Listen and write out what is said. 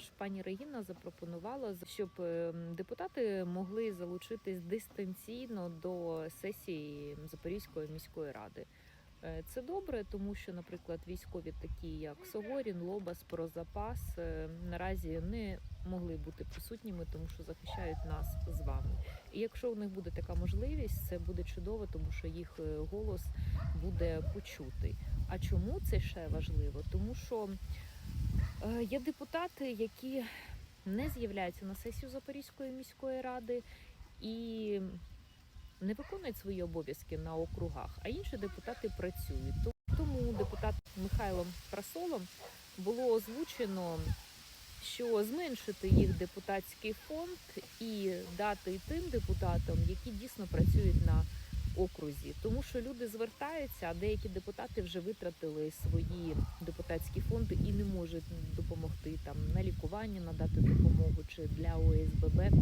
Також пані Регіна запропонувала, щоб е, депутати могли залучитись дистанційно до сесії Запорізької міської ради. Е, Це добре, тому що, наприклад, військові, такі як Согорін, Лобас, Прозапас, е, наразі не могли бути присутніми, тому що захищають нас з вами. І якщо у них буде така можливість, це буде чудово, тому що їх голос буде почутий. А чому це ще важливо? Тому що є депутати, які не з'являються на сесію Запорізької міської ради і не виконують свої обов'язки на округах, а інші депутати працюють. Тому депутат Михайлом Прасолом було озвучено, що зменшити їх депутатський фонд і дати тим депутатам, які дійсно працюють на окрузі, тому що люди звертаються, а деякі депутати вже витратили свої депутатські фонди і не можуть допомогти там на лікування, надати допомогу чи для ОСББ.